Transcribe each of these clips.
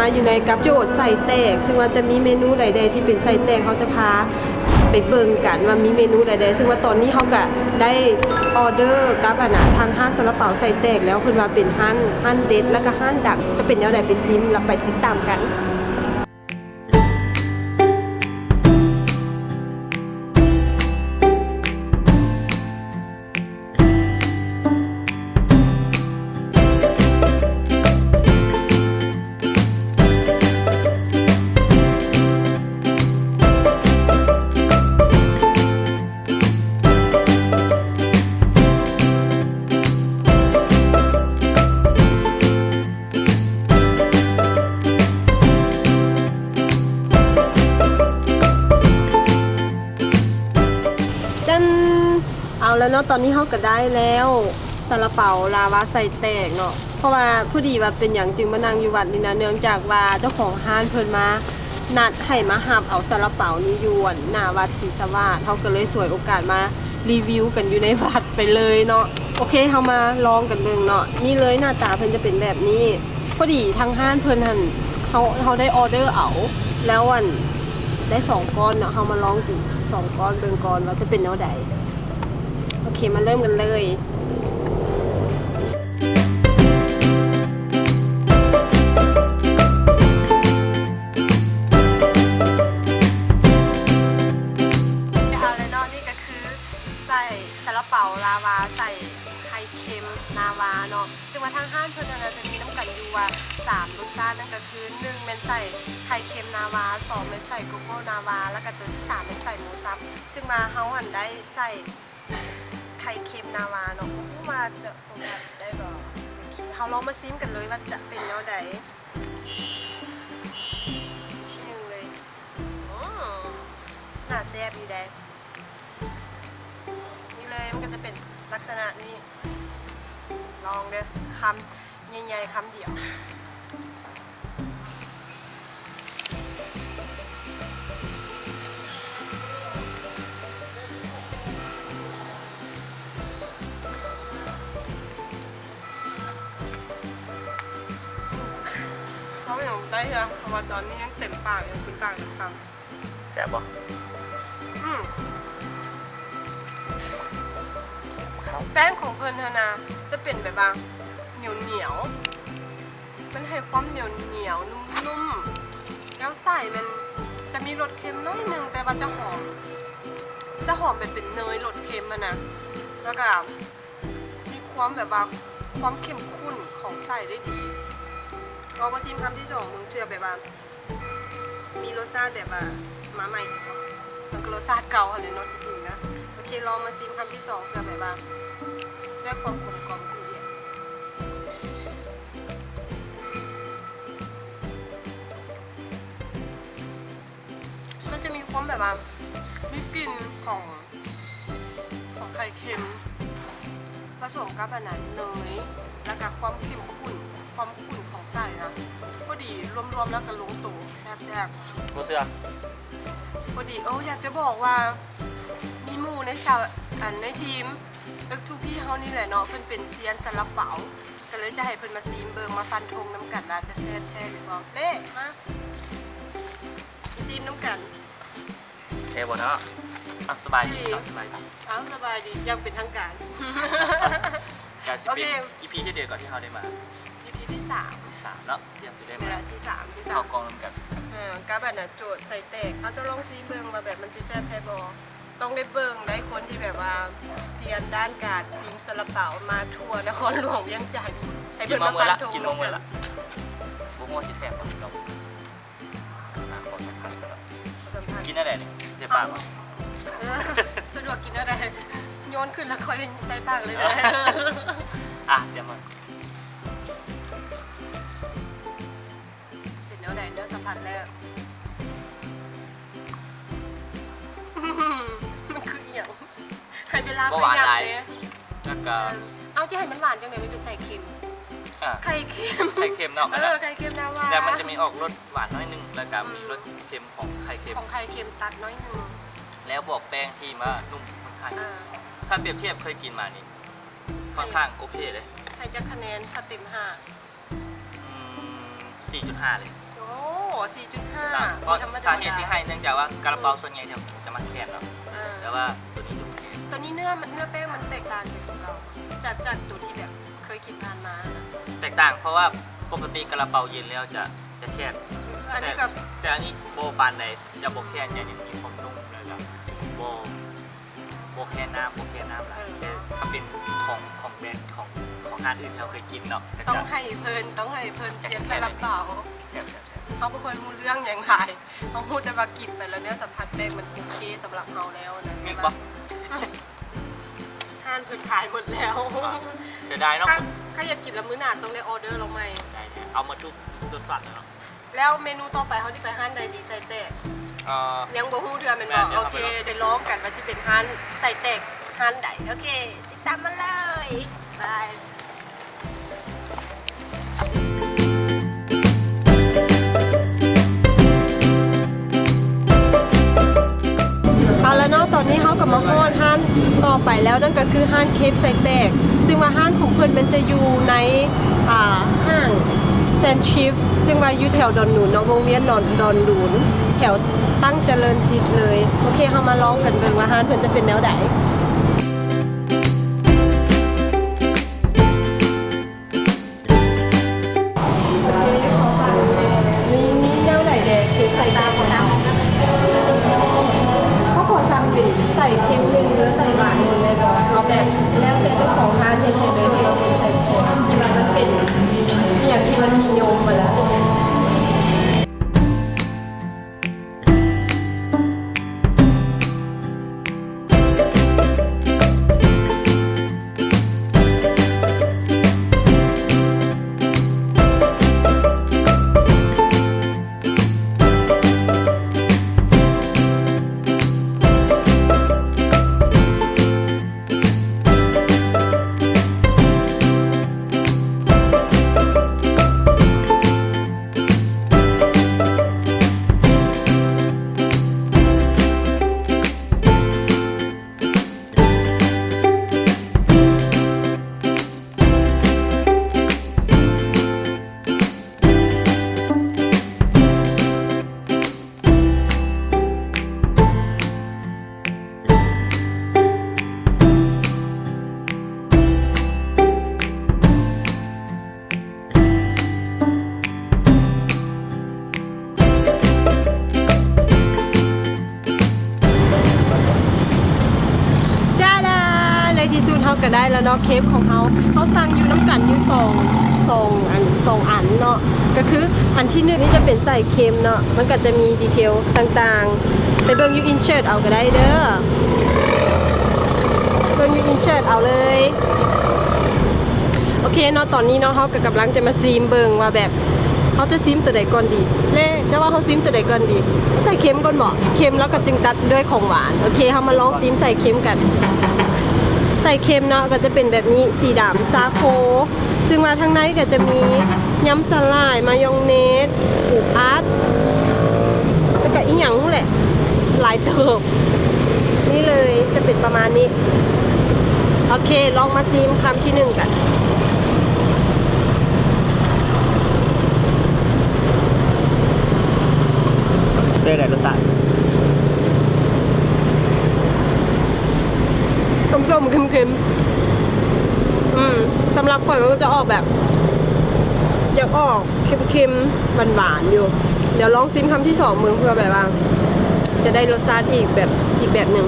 มาอยู่ในกับโจทย์ใส่แตก ซึ่งว่าจะมีเมนูใดๆที่เป็นใส่แตกเขาจะพาไปเบิ่งกันว่ามีเมนูใดๆซึ่งว่าตอนนี้เขาก็ได้ออเดอร์กับอันนะทางห้างซาลาเปาใส่แตกแล้วคือว่าเป็นห้านห้านเด็ดแล้วก็ห้านดักจะเป็นแนวใดเป็นซิมเราไปติดตามกัน นี้เขาก็ได้แล้วซาลาเปาลาวาใส่แตกเนาะเพราะว่าผู้ดีว่าเป็นอย่างจึงมานั่งอยู่วัดนี่นะเนื่องจากว่าเจ้าของห้านเพิ่นมานัดให้มาหับเอาซาลาเปานี้อยวนหน้าวัดศรีสวาสดเขาก็เลยสวยโอกาสมารีวิวกันอยู่ในวัดไปเลยเนาะโอเคเขามาลองกันเบิ่งเนาะนี่เลยหน้าตาเพิ่นจะเป็นแบบนี้พอดีทางห้านเพิ่นหันเขาเขาได้ออเดอร์เอา แล้ววันได้สองก้อนเนาะเขามาลองดูสองก้อนเบิ่งก้อนว่าจะเป็นแนวใดโอ เคมาเริ่มกันเลยเอาเลยเนาะนี่ก็คือใส่ซาลาเปาลาวาใส่ไข่เค็มนาวาเนาะซึ่งว่าทางห้างเพิ่นน่ะจะมีน้ำกันอยู่ว่าสามรสชาตินั่นก็คือหนึ่งเป็นใส่ไข่เค็มนาวาสองเป็นใส่โกโก้นาวา แล้วก็ตัวที่สามเป็นใส่หมูสับ ซึ่งมาเฮาหันได้ใส่ ไข่เค็มนาวาเนาะผู้มาจะโฟกัสได้บ่โอเคเฮาลองมาซิมกันเลยว่าจะเป็นแนวใดชิ้นหนึ่งเลยอ๋อหน่าแซ่บอยู่แดงนี่เลยมันก็จะเป็นลักษณะนี้ ลองเด้อคำใหญ่ๆคำเดียว เขาไม่ต้องได้เหรอเพราะว่าตอนนี้ยังเต็มปากยังกินปากเต็มคำแซ่บบ่อืมข้าวแป้งของเพลินธนาจะเป็นแบบว่าเหนียวเหนียวๆมันให้ความเหนียวเหนียวๆนุ่มๆแล้วใส่มันจะมีรสเค็มน้อยหนึงแต่ว่าจะหอม จะหอมแบบเป็นเนยรสเค็มอะนะแล้วก็มีความแบบว่าความเข้มข้นของใส่ได้ดี ลองมาชิมคำที่สองมึงเชื่อแบบว่า มีรสชาติแบบว่ามาใหม่เนาะมันก็รสชาติเก่าอะไรเนาะจริงๆนะโอเคลองมาซิมคำที่สองเผื่อแบบว่าได้ความกลมกล่อมขึ้นเยมันจะมีความแบบว่ามีกลิ่นของของไข่เค็มผสมกับอันนั้นเนยแล้วก็ความเข้มข้น ความขุ่นของไส้นะพอดีรวมๆแล้วก็ลงตัวแซ่บๆรู้เสื้อพอดีเอออยากจะบอกว่า มีหมู่ในสาวอันในทีมเอิกทูพี่เขานี่แหละเนาะเพิ่นเป็นเซียนซาลาเปาก็เลยจะให้เพิ่นมาซีมเบิงมาฟันธงน้ำกันว่าจะแซ่บแท้หรือเปล่าเล่มาซีมน้ำกัน เทบ่เนาะอะสบายดีครับสบายดีอ้าวสบายดียังเป็นทางการ การสิโอเป็เคน EP ที่เดียวก่อนที่เขาได้มา EP ที่สามที่สามเนาะเดี๋ยวสิได้เวมาลาที่สามที่สาเข้ามกองน้ำกันเออกับแบบน่ะโจทย์ใส่แตกเอาจะลองซีเบิงมาแบบมันจะแซ่บแท้บ่ต้องได้เบิงได้คนที่แบบว่าเซียนด้านการซีมซาลาเปามาทั่วนครหลวงเวียงจันทน์ให้กินเพิ่นมามาเมื่อฟันละธงกินมาเมื่อละบุ้งว่าสิแซ่บบ่เราอะขอสัมผัสก่อนสัมพันธ์กินได้ไหนเนี่ยเจ็บปากบ่เออสะดวกกินอะไรโยนขึ้นแล้วค่อยใส่ปากเลยนะ อะเดี๋ยวมาเป็น ใดเนื้อสัมผัสแล้วมันคืออีหยังให้เวลาบ่หวานหลายเลยแล้วก็เอาจะให้มันหวานจังเลยมันเป็นใส่เค็มอะไข่เค็มไข่เค็มเนาะเออไข่เค็มนะว่าแต่มันจะมีออกรสหวานน้อยนึงแล้วก็มีรสเค็มของไข่เค็มของไข่เค็มตัดน้อยหนึงแล้วบวกแป้งที่มานุ่มค่อนข้างอ่าถ้าเปรียบเทียบเคยกินมานี่ค่อนข้างโอเคเลยให้จะคะแนนสเต็มห้าอืม4.5เลย โอ้สี่จุดห้าเพราะสาเหตุที่ให้เนื่องจากว่ากระเป๋าส่วนใหญ่จะจะมาแคบเนาะแต่ว่าตัวนี้จะบ่แคบตัวนี้เนื้อมันเนื้อแป้งมันแตกต่างจากของเราจากจากตัวที่แบบเคยกินทานมานะแตกต่างเพราะว่าปกติกระเป๋าเย็นแล้วจะจะแคบอันนี้กับแต่อันนี้โบปานใดจะโบแค่เนี่ยยังมีความนุ่มเลยครับโบโบแค่น้ำโบแค่น้ำหลายแต่ถ้าเป็นของของแบรนด์ของของร้านอื่นที่เราเคยกินเนาะก็ต้อจะงให้เพลินต้องให้เพลินเสียงสลับเปล่า แซ่บแซ่บแซ่บ เขาเป็นคนรู้เรื่องอย่างไรเขาพูดจะมากินไปแล้วเนี่ยสัมผัสแป้งมันโอเคสำหรับเขาแล้วนะมีปะห้านเพิ่นขายหมดแล้วเสียดายเนาะถ้าถ้าอยากกินละมื้อหนาต้องได้ออเดอร์เราไหมได้เนี่ยเอามาทุกรสสัตว์เนาะแล้วเมนูต่อไปเขาจะไปห้านใดดีใส่แตกเอ่อ ยังบ่ฮู้เดือนแมันบอกแม่นเดี๋ยวโอเอาเคไปลอง เดี๋ยวร้องกันว่าจะเป็นห้านใส่แตกห้านใดโอเค ติดตามมาเลยบาย เอาแล้วนอกตอนนี้เขากับมาฮอดห้านต่อไปแล้วนั่นก็คือห้านเคปไซแตก ซึ่งว่าห้านของเพื่อนเป็นจะอยู่ในอ่าห้างแซนชิฟซึ่งว่าอยู่แถวดอนหนุนเนาะวงเวียนดอนดอนหนุนแถวตั้งเจริญจิตเลย โอเคเขามาลองกันเบิ่งว่าห้านเพื่อนจะเป็นแนวไหน เขาเขาสั่งอยู่น้ำกันอยู่สองสองอันสองอันเนาะก็คืออันที่หนึ่งนี่จะเป็นใส่เค็มเนาะมันก็จะมีดีเทลต่างๆ ไปเบิ่งยูอินเชิร์ตเอาก็ได้เด้อเบิ่งยูอินเชิร์ตเอาเลยโอเคเนาะตอนนี้เนาะเขาก็กำลังจะมาซีมเบิ่งว่าแบบเขาจะซิมตัวใดก่อนดีเล่จะว่าเขาซิมตัวใดก่อนดี ใส่เค็มก่อนเหมาะเค็มแล้วก็จึงตัดด้วยของหวาน โอเคเขามาลองซิมใส่เค็มกัน ใส่เค็มเนาะก็จะเป็นแบบนี้สีดำซาโค ซึ่งมาทางในก็จะมียำสลาย มายองเนสปูอัดแล้วก็อีหยังแหละ หลายเติบ นี่เลยจะเป็นประมาณนี้ โอเค ลองมาซิมคำที่หนึ่งกันเต้ได้รสชาติ ส้มๆเค็ม อืมสำหรับข่อยมันก็จะออกแบบอยากออกเค็มๆหวานๆอยู่ เดี๋ยวลองซิมคำที่สองเมืองเพื่อแบบว่า จะได้รสชาติอีกแบบอีกแบบหนึ่ง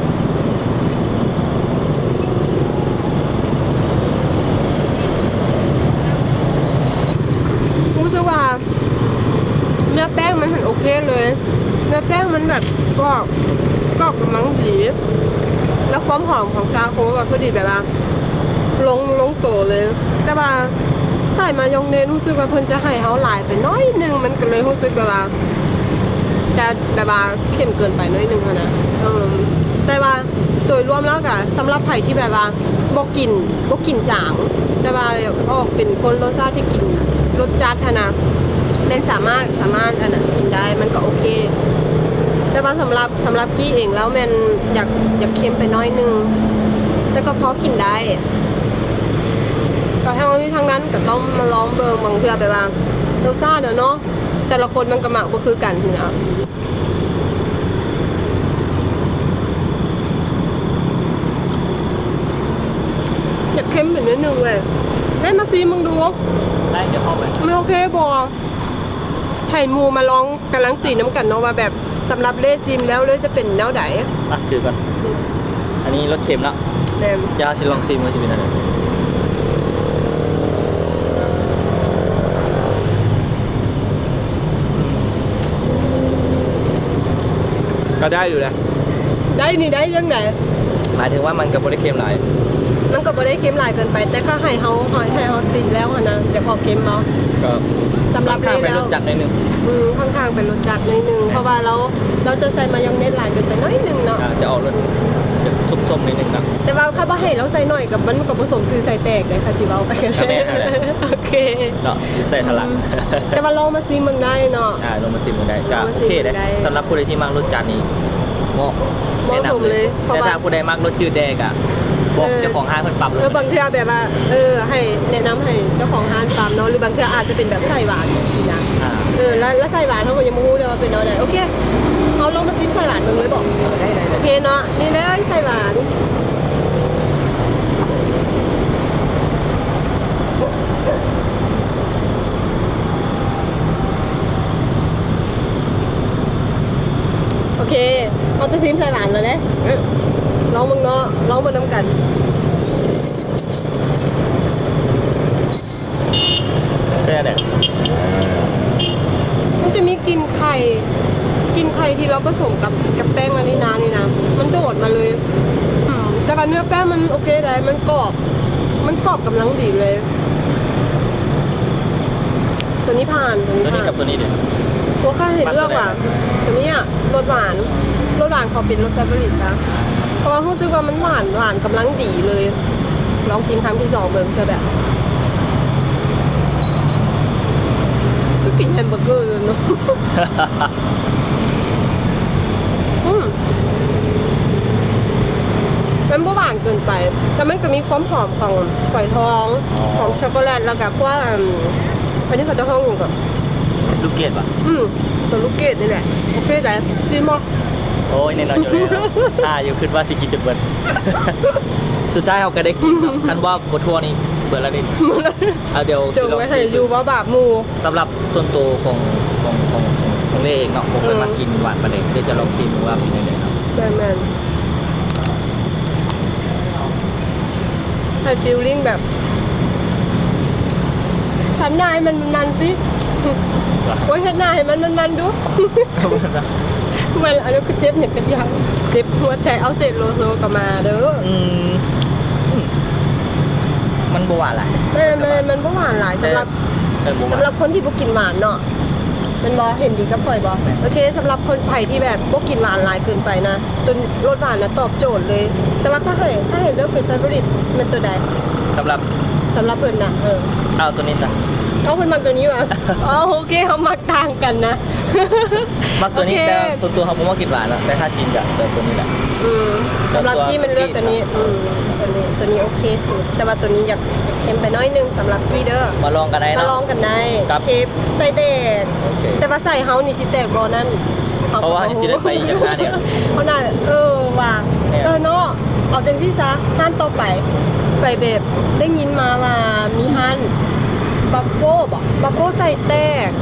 รู้สึกว่า เนื้อแป้งมันเห็นโอเคเลย เนื้อแป้งมันแบบกรอบกรอบกำลังดี แล้วความหอมของชาโคกับพอดีแบบว่าลงลงโตเลย แต่ว่าใส่มายองเนสรู้สึกว่าเพิ่นจะให้เฮาหลายไปน้อยนึงมันก็เลยรู้สึกแบบว่าจะแบบว่าเข้มเกินไปน้อยนึงนะแต่ว่าโดยรวมแล้วก็สำหรับไผ่ที่แบบว่าบ่กินบ่กินจาง แต่ว่าออกเป็นคนรสชาติที่กินรสจัดอะนะแม่นสามารถสามารถอันนั้นกินได้มันก็โอเค แต่ว่าสำหรับสำหรับกี้เองแล้วมันอยากอยากเค็มไปน้อยนึง แต่ก็พอกินได้ก็ทั้งนี้ทั้งนั้นก็ต้องมาลองเบิ่งบางเทื่อไปว่ารสชาติอะเนาะแต่ละคนมันก็หมักบ่คือกันนะอยากเค็มเหมือนนิดนึงเลยได้มาซีมึงดูได้จะเข้าไปมันโอเคบอไข่หมูมาลองกำลังตีน้ำกันเนาะว่าแบบ สำหรับเลซิมแล้วเลยจะเป็นแนวไหนอะถือก่อน อันนี้รสเค็มแล้วแนมยาสิลองซิมว่าจะเป็นอะไรก็ได้อยู่นะได้นี่ได้ยังไงหมายถึงว่ามันกับบริเค็มหลาย มันก็บ่ได้เค็มหลายเกินไป แต่ก็ให้เฮาให้ให้เฮาตีแล้วอะนะเดี๋ยวพอเค็มเนาะก็สำหรับข้างเลๆเป็นแล้รวสจัดนิดนึงอืมค่อนข้างเป็นรสจัดนิดนึงเพราะว่าเราเราจะใส่มายองเนสหลายเกินไปหน้อยนึงเนาะ อ่าจะออกรสจะส้มๆนิดนึงนะ แต่ว่าถ้าบ่ให้เราใส่หน่อยกับมันก็ผสมคือใส่แตกเลยค่ะสิเว้าไปกันครับแม่นั่นแหละโอเค เนาะใส่ทะลักแต่ว่าลองมาซิมเบิ่งได้เนาะ อ่าลงมาซิมกันได้ก็ลงมาโอซิมเคกันได้ได้สำหรับผู้ใดที่มักรสจัดนี่เหมาะเหมาะแนะสมนำเลยเพราะแต่ว่า ถ้าผู้ใดมักรสจืดแดงอะ บอกเออเจ้าของห้างเพิ่นปรับเลเอย อบางเทื่อแบบว่า เออ ให้แนะนำให้เจ้าของร้านตามเนาะหรือบางเทื่ออาจจะเป็นแบบใส่หวานนี่นะอ่า เออแล้วแล้วใส่หวานเขาก็ยังไม่รู้เลยว่าเป็นอะไรโอเคเขาลองมาซิมใส่หวานมึงเลยบอกได้ได้โอเคเนาะนี่เลยใส่หวานโอเคเขาจะซิมใส่หวานแล้วนะเออ ลองมึงเนาะลองมาน้ำกันแค่เนี่ยมันจะมีกลินไข่กลินไข่ที่เราผสมกับกับแป้งอันนี้นะนี่นะ มันโดดมาเลยอืมแต่ว่าเนื้อแป้งมันโอเคเลยมันกรอบ มันกรอบกำลังดีเลย ตัวนี้ผ่านตัวนี้ตัวนี้ผ่านกับตัวนี้เดี๋ยวหัวข้าเห็นเลือกว่ะตัวนี้อะรสหวานรสหวานขอเป็นรสสตรอเบอรี่นะเพราะ ว่ารู้สึกว่ามันหวานหวานกำลังดีเลย ลองกินครั้งที่สองเบิ่งเจอแบบก็กินแฮมเบอร์เกอร์เลยเนาะอืมมันบ่หวานเกินไป แต่มันก็มีความหอมของฝอยทองของช็อกโกแลตแล้วก็พวกอืมอันนี้เขาจะห้องอยู่กับลูกเกดป่ะ อืมตัวลูกเกดนี่แหละ โอเคแต่ดีมาก โอ้ยแน่นอนอยู่แล้วอ่าอยู่คิดว่าสิกินจนเบิดสุดท้ายเขาก็ได้กินครับท่านว่าบทัวร์นี่เบิดแล้วนี่เอาเดี๋ยวจงสิลองไว้ให้ชิมอยู่ว่าบาปหมูสำหรับส่วนตัวของของของของเล่เองเนาะผมเคยเออมากินหวานประเด็นเดี๋ยวจะลองชิมดูว่าเป็นยังไงครับแมนแมนให้ฟิลลิ่งแบบฉันนายมันมันสิโอ้ยเห็นหน้าให้มันมันมันดู มันอันนี้คือเจ็บเนี่ยเป็นยังเจ็บหัวใจเอาเศษโลโซกลับมาเด้ออืมอืมมันบหวานแหละแม่แม่มันบ่หวานหลายสำหรับเออบหวาสำนหรับคนที่บ่กินหวานเนาะมันบอเห็นดีกับข่อยบอโอเคสำหรับคนไผ่ที่แบบบ่กินหวานหลายเกินไปนะตัวรสหวานนะตอบโจทย์เลย แต่ว่าถ้าเห็นถ้าเห็นเลือกเป็นเฟเวอริตมันตัวใดสำหรับสำหรับเพิ่นน่ะเออเอาตัวนี้ซะเอาเพิ่นมักตัวนี้วะอ๋อโอเคเขามักต่างกันนะ มักตัวนี้โอเค แต่ส่วนตัวเขาผมว่ากินหวานอะแต่ถ้ากินจะเจอตัวนี้แหละ อืมสำหรับกี้มันเลือกตัวนี้อืมตัวนี้ตัวนี้โอเคสุด แต่ว่าตัวนี้อยากเค็มไปน้อยนึงสำหรับกี้เด้อมาลองกันได้มาเนาะลองกันได้ครับเทปใส่แดดโอเค แต่ว่าใส่เฮานี่สิแตกบ่นั่นเพราะว่าสิได้ไปจากร้านเนี่ยเขาน่าเออว่าเนี่ย เออเนาะเอาจังที่ซะห้านต่อไป ไปแบบได้ยินมาว่ามีฮันบัฟโก้บ่บัฟโก้ใส่แตกเ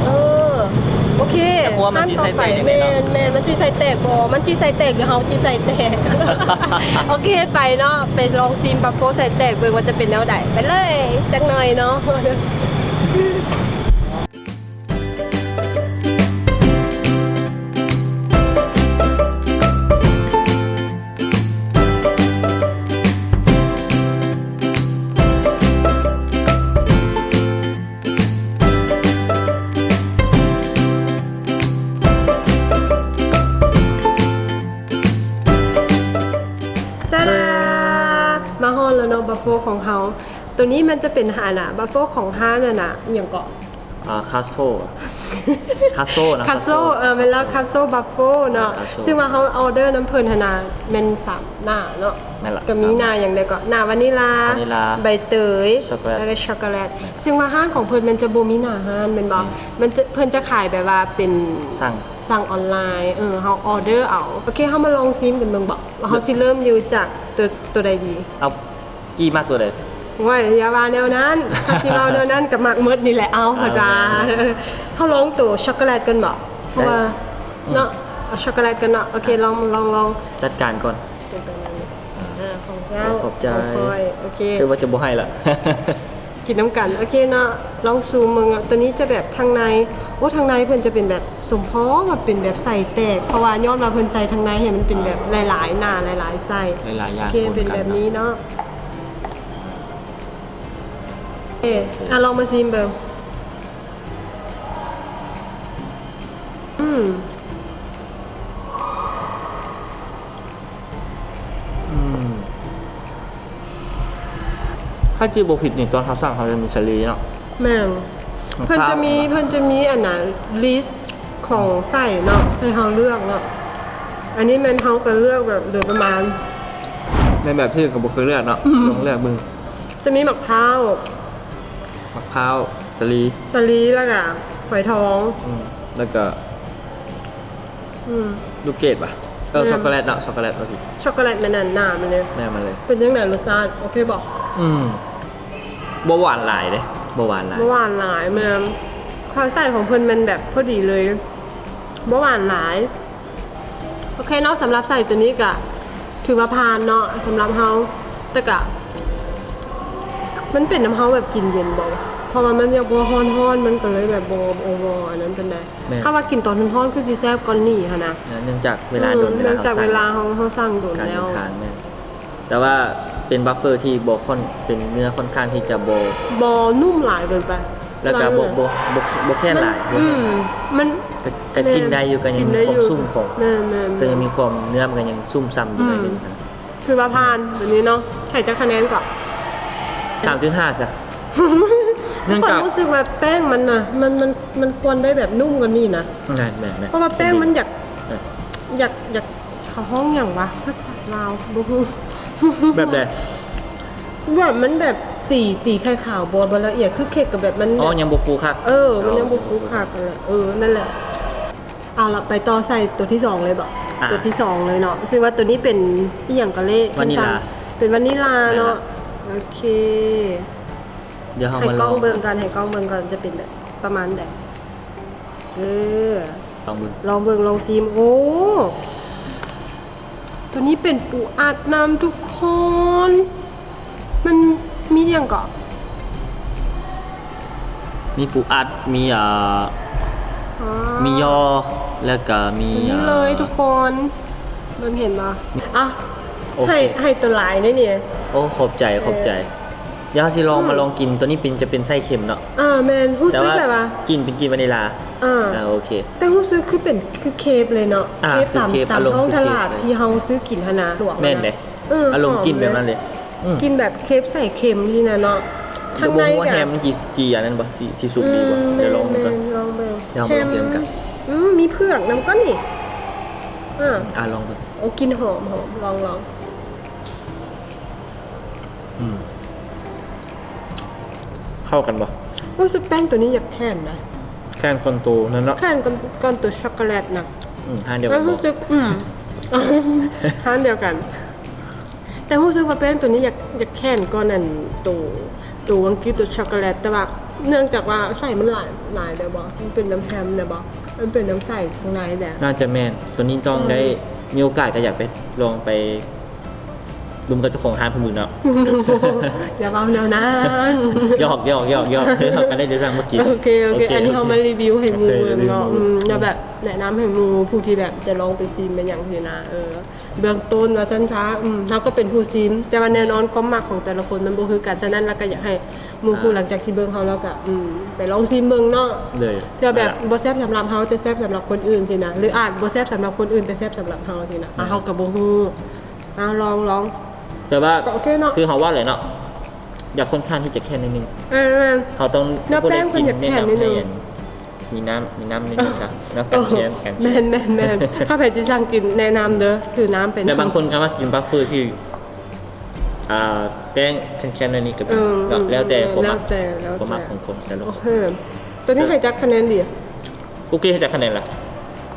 ออ โอเคแต่กลัวมันสิใส่แตกยังแมไงเนาะ นแมนมันสิใส่แตกบ่มันสิใส่แตกหรือเฮาสิใส่แตก โอเคไปเนาะไปลองซิมบัฟโก้ใส่แตกเบิ่งว่าจะเป็นแนวใดไปเลยจักหน่อยเนาะ ตัวนี้มันจะเป็นหานะบัฟโฟของห้าน่ะนะอหย่างเกาะอ่าคาสโตคาโซนะคาโซเออเป็นแล้วคาโซบัฟโฟเนาะคาโซ่ซึ่งว่าเขาออเดอร์น้ำเพลินธนาเมนสามหน้าเนาะนั่นแหละก็มีหน้าอย่างใดก็หน้าวานิลาวานิลาใบเตยช็อกโกแลตแล้วก็ช็อกโกแลตซึ่งว่าห้างของเพิ่นมันจะบ่มีหน้าห้างแม่นบ่มันจะเพิ่นจะขายแบบว่าเป็นสั่งสั่งออนไลน์เออเฮาออเดอร์เอาโอเคเฮามาลองซิมกันเบิ่งบ่ว่าเฮาสิเริ่มอยู่จากตัวตัวใดดีเอากี่มากตัวใด ว่าอย่าว่าแนวนั้นถ้าสิเอาแนวนั้นกับมักหมดนี่แหละเอาพอจ้าเฮาลองตัวช็อกโกแลตกันบ่เพราะว่าเนาะเอาช็อกโกแลตกันเนาะโอเคลองลองลองจัดการก่อนเป็นตัวนั้นอ่าของเราขอบใจของพลอยโอเคคือว่าจะบ่ให้ละกินน้ำกันโอเคเนาะลองซูมมึงอะตัวนี้จะแบบทางในโอ้ทางในเพิ่นจะเป็นแบบสมพอแบบเป็นแบบใส่แตกเพราะว่ายอดมาเพิ่นใส่ทางในเห็นมันเป็นแบบหลายๆหน้าหลายๆไส้หลายๆอย่างโอเคเป็นแบบนี้เนาะ เอออะลองมาซิมเบิ่งอืมอืมถ้าจือบ่ผิดนี่ตอนเขาสั่งเขาจะมีสลีเนาะ แม่งของเพิ่นจะมีข้าวเพิ่นจะมีอันนั้นลิสต์ของใส่เนาะให้เฮาเลือกเนาะอันนี้แม่นเฮาก็เลือกแบบโดยประมาณ ในแบบที่กับบ่เคยเลือกเนาะลองเลือกมึง จะมีมะพร้าว มะพร้าวสลีสลีแล้วก็ฝอยทอง อืมแล้วก็อืม ลูกเกดป่ะเออแม่ช็อกโกแลตเนาะช็อกโกแลตป่ะพี่ช็อกโกแลตมันนั่นหนามันเลย แม่มาเลย เป็นยังไงรสชาติโอเคบอกอืมบ่หวานหลายเด้บ่หวานหลายเมื่อวานหลายแม่มความใส่ของเพิ่นมันแบบพอดีเลยเมื่อวานหลาย โอเคเนาะสำหรับใส่ตัวนี้ก็ถือว่าผ่านเนาะสำหรับเฮาแต่กะ มันเป็นน้ำเฮาแบบกินเย็นบ่เพราะว่ามันยังบ่ฮ้อนๆมันก็เลยแบบบ่โอวออันนั้นเป็นไดแม่ถ้าว่ากินตอนร้อนๆคือสิแซ่บก่อนนี้ค่ะนะเนื่องจากเวลาโดนเนื่องจากขเวลาสั่งเฮาเฮาสั่งโดนการแล้เดิวนทางแม่นแต่ว่าเป็นบัฟเฟอร์ที่บ่ค่อนเป็นเนื้อค่อนข้างที่จะบ่บ่นุ่มหลายเกินไปแล้วก็บ่บ่บ่บ่แค่หลายมันอืมมันก็ก็กินได้อยู่ก็ยังมีความซุ่มของแม่แม่แม่ก็ยังมีความเนื้อมันก็ยังซุ่มซ้ำอยู่หน่อยหนึงนะคือว่าผ่านแบบนี้เนาะให้จะคะแนนก่อน สามถึงห้าจ้ะเนื่องก่อนจากรู้สึกว่าแป้งมันน่ะมันมันมันควรได้แบบนุ่มกว่านี้นะแม่แม่แม่เพราะว่าแป้งมันอยากเอออยากอยากเขาห้องอย่างวะภาษาลาวบ่ฮู้แบบใดว่ามันแบบตีตีไข่ขาวบอลบละเอียดคือเค้กกับแบบมันอ๋อยังบ่ฟูคักเออ มันยังบุฟูขาดกันเลยเออนั่นแหละเอาละไปต่อใส่ตัวที่สองเลยบอกอะตัวที่สองเลยเนาะซึ่งว่าตัวนี้เป็นอีหยังกะเล่วานิลาเป็นวานิลาเนาะ โอเค เดี๋ยวเฮาให้มากลล้อองงเบิ่งกันให้กล้องเบิ่งกันจะเป็นแบบประมาณไหนเออ ลองเบิ่งลองเบิ่งลองซีมโอ้ ตัวนี้เป็นปูอัดน้ำทุกคน มันมีอย่างก่อนมีปูอัดมีอ่าอ๋อมียอแล้วก็มีตัวนี้อ่า เลยทุกคนมันเห็นปะอะ โอเคให้ให้ตัวลายด้วยเนี่ย โอ้ขอบใจขอบใจเดี๋ยวเราสิลองมาลองกินตัวนี้เป็นจะเป็นไส้เค็มเนาะอ่าแมนรู้แต่สึกว่าแบบว่ากินเป็นกินวานิลาอ่าอ่าโอเค แต่รู้สึกคือเป็นคือเคปเลยเนาะอ่าเคปตามคือเคปตามอารมณ์ท้องคือตเคปลาดเลยที่เฮาซื้อกินหนาหลวงแม่นเลยเอออารมณ์กินแบบนั้นหเลยอืมกินแบบเคปใส่เค็มที่นะเนาะข้างในบ่รู้ว่ากับแฮมมันกี่จีอันนั้นบ่สิสิสุกดีบ่อืมเดี๋ยวลองดูกันแม่นๆลองเบิ่งเดี๋ยวเอามาลองกินกัน อืมมีเผือกน้ำก้อนนี่อ่า อ่าลองดู โอ้กินหอมหอมลองลอง เข้ากันบ่รู้สึกแป้งตัวนี้อยากแค่นนะแค่นคอนโตนั่นเนาะแค่นกับกับตัวช็อกโกแลตนะอืมทานเดียวกัแล้นวบ่รู้สึกอืมทานเดียวกัน แต่รู้สึกว่าแป้งตัวนี้อยากอยากแค่นก็นั่นตัวตัวอังกฤษตัวช็อกโกแลตแต่ว่าเนื่องจากว่าใส่มันหลายหลายเลยบอมันเป็นน้ำแฮมเลยบอมันเป็นน้ำใส่ข้างในแหละน่าจะแม่นตัวนี้ต้องอืมได้มีโอกาสก็อยากไปลองไป รุมกับเจ้าของร้านพมือเนาะอย่าเอาแนวนั้นหยอกหยอกหยอกหยอกเฮ้ยเรากันได้เดี๋ยวสั่งเมื่อกี้ โอเคโอเค อันนี้เขามารีวิวให้หมูโอเครีวิว เนาะอืมแล้วแบบแนะนำให้หมูผู้ที่แบบจะลองไปซีมเป็นอย่างที่นะเออ เบื้องต้นว่าชั้นช้าอืมเราก็เป็นผู้ซีมแต่ว่าแน่นอนความมักของแต่ละคนมันบ่คือกันฉะนั้นเราก็อยากให้หมูผู้หลังจากที่เบิ่งเขาแล้วก็อืมไปลองซีมเบิ่งเนาะ เลยจะแบบบ่แซ่บสำหรับเฮาจะแซ่บสำหรับคนอื่นสินะหรืออาจบ่แซ่บสำหรับคนอื่นแต่แซ่บสำหรับเฮาสินะอะเฮาก็บ่ฮู้อะลองลอง แต่ว่าโอเคเนาะคือเขาว่าอะไรเนาะอยากค่อนข้างที่จะแค่นิดนึงเออเขาต้องเนื้อแป้งมันอยากแข็งนิดนึงให้มีน้ำมีน้ำนิดนึงครับแล้วกันแค้นกันแมนแมนแมนข้าพเจ้าสั่งกินแนะนำเด้อคือน้ำเป็นแต่บางคนก็มากินบัฟเฟอร์ที่อ่าแป้งแค้นๆอันนี้ก็เออก็แล้วแต่ผมแล้วมักแต่แล้วผมมักแต่ของคนแต่ละโอคนเคตัวนี้ให้จักคะแนนดีกุ๊กกี้ให้จากคะแนนละ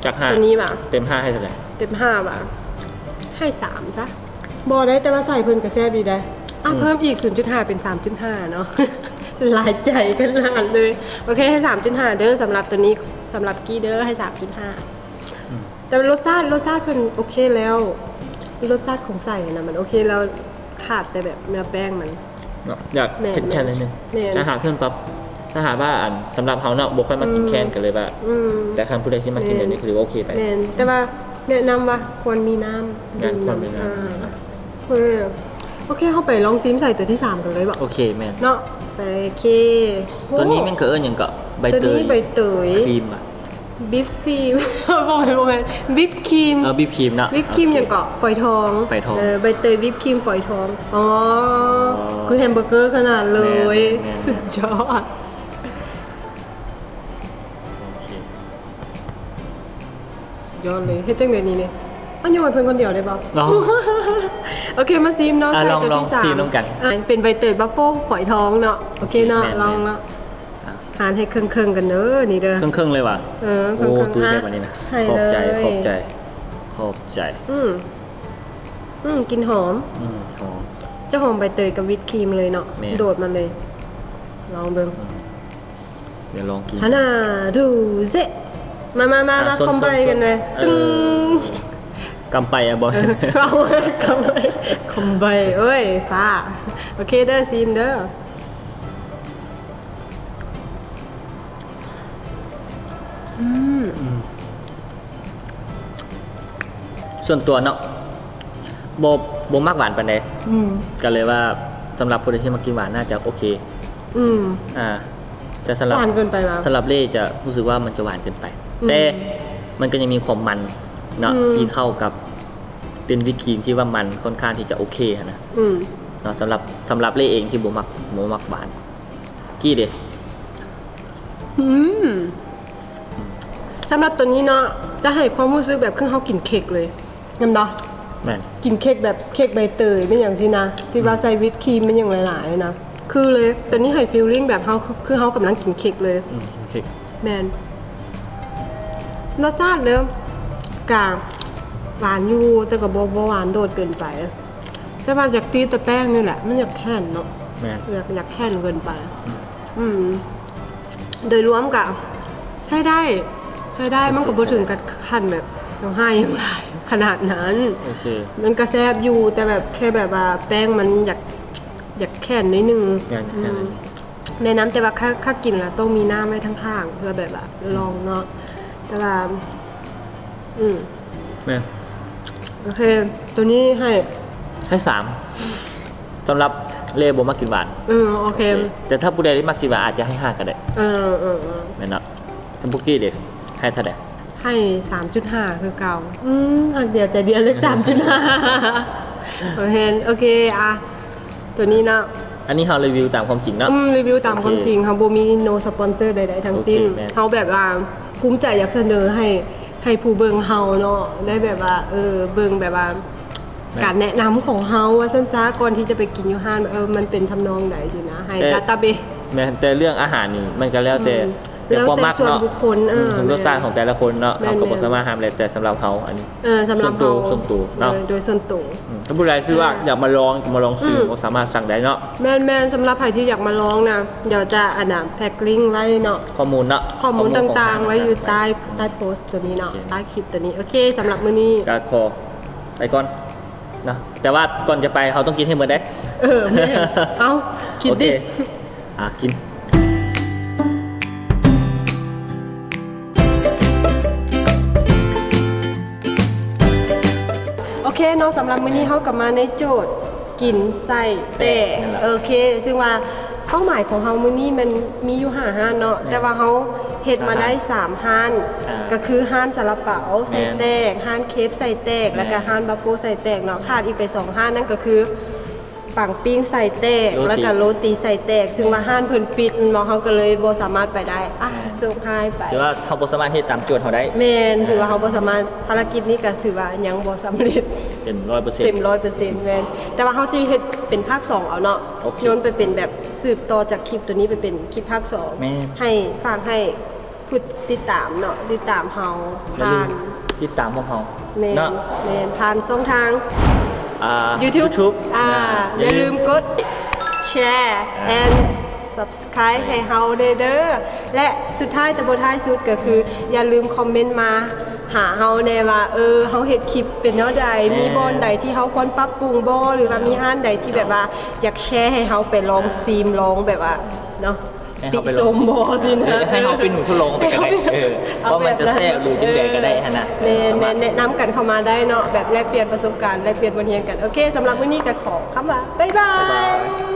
จากห้าตัวนี้ป่ะเต็มห้าให้เท่าไหร่เต็มห้าป่ะให้สามซะ บอได้แต่ว่าใส่เพิ่นกระแซบดีได้อ้าวเพิ่มอีก 0.5 เป็น 3.5 เนาะ หลายใจกันนานเลย โอเคให้ 3.5 เด้อสำหรับตัวนี้สำหรับกี้เด้อให้ 3.5 แต่รสชาติรสชาติเพิ่นโอเคแล้ว รสชาติของใส่นะมันโอเคแล้วขาดแต่แบบเนื้อแป้งมันเนาะอยากแม่นเห็นแค่นั้นนึงแม่นอาหารเครื่องปั๊บถ้าหากว่าอันสำหรับเขาเนาะบุคคลมากินอืมแค้นกันเลยว่าอืมแต่คันผู้ใดที่มากินแบบนี้คือว่าโอเคไปแม่นแต่ว่าแนะนำว่าควรมีน้ำแม่นควรมีน้ำอ่า เออโอเคเข้าไปลองซิมใส่ตัวที่ 3 กันเลยบอกโอเคแม่นเนาะไปโอเคโอ้ตัวนี้มันก็เอิ้นหยังก็ใบตัวเตยนี้ใบเตยครีมอะบิฟฟิล์มโมเมนต์โมเมนต์บิฟครีม เออบีบครีมนะวิปครีมอย่างเกาะฝอยทองฝอยทองเออใบเตยวิปครีมฝอยทอง อ๋อคือแฮมเบอร์เกอร์ขนาดเลย สุดยอด โอเค สุดยอดเลยเฮ็ดจังเดี๋ยวนี้เนี่ย มันอยู่กับเพื่อนคนเดียวได้ป่ะลอง โอเคมาซีมเนาะอะใส่ลองตัวลองที่สามซีมน้ำกันอะเป็นใบเตยบัฟเฟิลฝอยทองเนาะโอเคเนาะแม่นลองแม่นเนาะอะทานให้เครื่องๆกันเด้อนี่เด้อ เครื่องเครื่องๆเลยว่ะ เออเคโอ้รื่องๆตู้ฮะแค่วันนี้นะ ให้ขอบใจ เลยขอบใจ ขอบใจอืมอืมกินหอม อืมหอม เจ้าหอมใบเตยกับวิปครีมเลยเนาะ แม่โดดมาเลย ลองเบิ่งเดี๋ยวลองกิน ฮานาดูเซมามามามาอะส้นคอมไบส้นกันเลยเออตึ้ง กำไปอะบอยเออเข้าไปเข้าไปคอมไบเอ้ยฟ้าโอเคเด้อซีมเด้ออืมส่วนตัวเนาะโบโบมากหวานปานใดอืมก็เลยว่าสำหรับคนที่มากินหวานน่าจะโอเค อืมอ่าแต่สำหรับหวานเกินไปมั้ยสำหรับเล่จะรู้สึกว่ามันจะหวานเกินไปอืมแต่มันก็ยังมีความมัน เนาะอืม ที่เข้ากับเป็นวิครีมที่ว่ามันค่อนข้างที่จะโอเคอะนะอืม เนาะสำหรับสำหรับเล่เองที่โบมักโบมักหวานกี้เด้อืมสำหรับตัวนี้เนาะจะให้ความรู้สึกแบบคือเขากินเค้กเลยงั้นเนาะแม่นกินเค้กแบบเค้กใบเตยไม่อย่างสินะที่ว่าใส่วิปครีมมันอย่างหลายๆนะคือเลยแต่นี่ให้ฟีลลิ่งแบบเฮาคือเฮากำลังกินเค้กเลย อืมโอเค แมนรสชาติเด้ กลางหวานอยู่แต่ก็บ่บ่หวานโดดเกินไปแต่ว่าจากตีแต่แป้งนี่แหละ มันอยากแค่นเนาะแม่นอยากอยากแค่นเกินไป อืม โดยรวมกับใช้ได้ใช้ได้มันก็บ่ถึงกับขั้นแบบร้องไห้อย่างไรขนาดนั้น โอเค มันกระแซบอยู่แต่แบบแค่แบบว่าแป้งมันอยากอยากแค่นนิดนึงอยากแค่น อืมในน้ำแต่ว่าค่าค่ากินแล้วต้องมีน้ำไว้ทั้งข้างเพื่อแบบว่าลองเนาะแต่ว่า อืมแม่นโอเค ตัวนี้ให้ ให้สามสำหรับเล่โบมักกินหวานอืมโอเคโอเค แต่ถ้าผู้ใดที่มักกินหวานอาจจะให้ห้าก็ได้เออเออเออแม่นเนาะทั้งปุกกี้เด็กให้เท่าไหร่ให้สามจุดห้าคือเก่า อืมหักเดียวแต่เดียวเลยสามจุดห้าโอเคโอเคอะตัวนี้เนาะอันนี้เรารีวิวตามความจริงเนาะอืมรีวิวตามโอเคความจริงค่ะโบมี no sponsor ใดๆทั้งสิ้นโอเคแม่เขาแบบว่าภูมิใจอยากเสนอให้ ให้ผู้เบิงเฮาเนาะได้แบบว่า เออเบิงแบบว่า การแนะนำของเฮาว่าสั้นซาก่อนที่จะไปกินอยู่ห้านเออมันเป็นทำนองไหนสินะให้แต่ดัตตาเบแม้แต่เรื่องอาหารนี่มันก็แล้วแต่อืม แต่ความมักแล้วแต่ส่วนเนาะบุคคลเออมรสชาติของแต่ละคนเนาะแม่นเขาก็บอกแม่นสามารถห้ามเลยแต่สำหรับเขาอันนี้เออสำหรับส่วนตัวเฮาส่วนตัวเนาะโดยโดยส่วนตัวอืมถ้าผู้ใดคือว่าอยากมาลองมาลองซื้อมก็สามารถสั่งได้เนาะแมนแมนสำหรับใครที่อยากมาลองนะเดี๋ยวจะอันน่ะแพ็คลิงก์ไว้เนาะข้อมูลเนาะข้อมูลขต่างๆ ไว้อยู่ขงใต้ใต้โพสต์ตัวนี้เนาะโอเคใต้คลิปตัวนี้โอเคสำหรับมื้อนี้การคอไปก่อนนะแต่ว่าก่อนจะไปเขาต้องกินให้หมดได้เออแม่นเอาคิดโอเคดิอะกิน เคเนาะสำหรับมื้อนี้เขากลับมาในโจทย์กินไส้แต่นั่นแหละโอเค ซึ่งว่าเป้าหมายของเขามื้อนี้มันมีอยู่ห้าห้านเนาะแต่ว่าเขาเฮ็ดมาได้สามห้าน อ่าก็คือห้านซาลาเปาใส่แม่นแตกห้านเคฟใส่แตกแล้วก็แม่น ห้านบัฟเฟใส่แตกเนาะขาดอีกไปสองห้านนั่นก็คือ ปังปิ้งใส่แตกโรตี แล้วก็โรตีใส่แตก ซึ่งว่าห้านเพิ่นปิดเนาะเขาก็เลยบ่สามารถไปได้อะสส่งให้ไปถือว่าเขาบ่สามารถที่ตามโจทย์เขาได้แม่นถือว่าเขาบ่สามารถภารกิจนี้ก็ถือว่ายังบ่สำเร็จ เต็มร้อยเปอร์เซ็นเต็มต์ ร้อยเปอร์เซ็นต์แม่นแต่ว่าเขาจะเฮ็ดเป็นภาคสองเอาเนาะโอเคย้อนไปเป็นแบบสืบต่อจากคลิปตัวนี้ไปเป็นคลิปภาคสองแม่น ให้ฝากให้ผู้ติดตามเนาะติดตามเฮาอย่าลืผ่ามนติดตามพวกเขาแม่นเนาะ แม่นผ่านช่องทางอ่า YouTube YouTube อ่าอย่าลืมกดแชร์ and subscribe ให้เฮาเด้อเด้อและสุดท้ายแต่บ่ท้ายสุดก็คือ อย่าลืมคอมเมนต์มาหาเฮาแน่ว่าเออเฮาเฮ็ดคลิปเป็นแนวใดแน่มีบอนใดที่เฮาควรปรับปรุงบ่หรือว่ามีห้านใดที่แบบว่า อยากแชร์ให้เฮาไปลองซีมลองแบบว่าเนาะ ให้ติเขาไปชลองมบ่สินะ ให้เขาไปหนูทดลองไปก็ได้เออว่ามันจะแซ่บหรือจังใดก็ได้ฮะนะแม่สามารถแนะนำกันเข้ามาได้เนาะแบบแลกเปลี่ยนประสบการณ์แลกเปลี่ยนบทเรียนกัน โอเคสำหรับวันนี้ก็ขอคำว่าบ๊ายบาบ๊ายบายย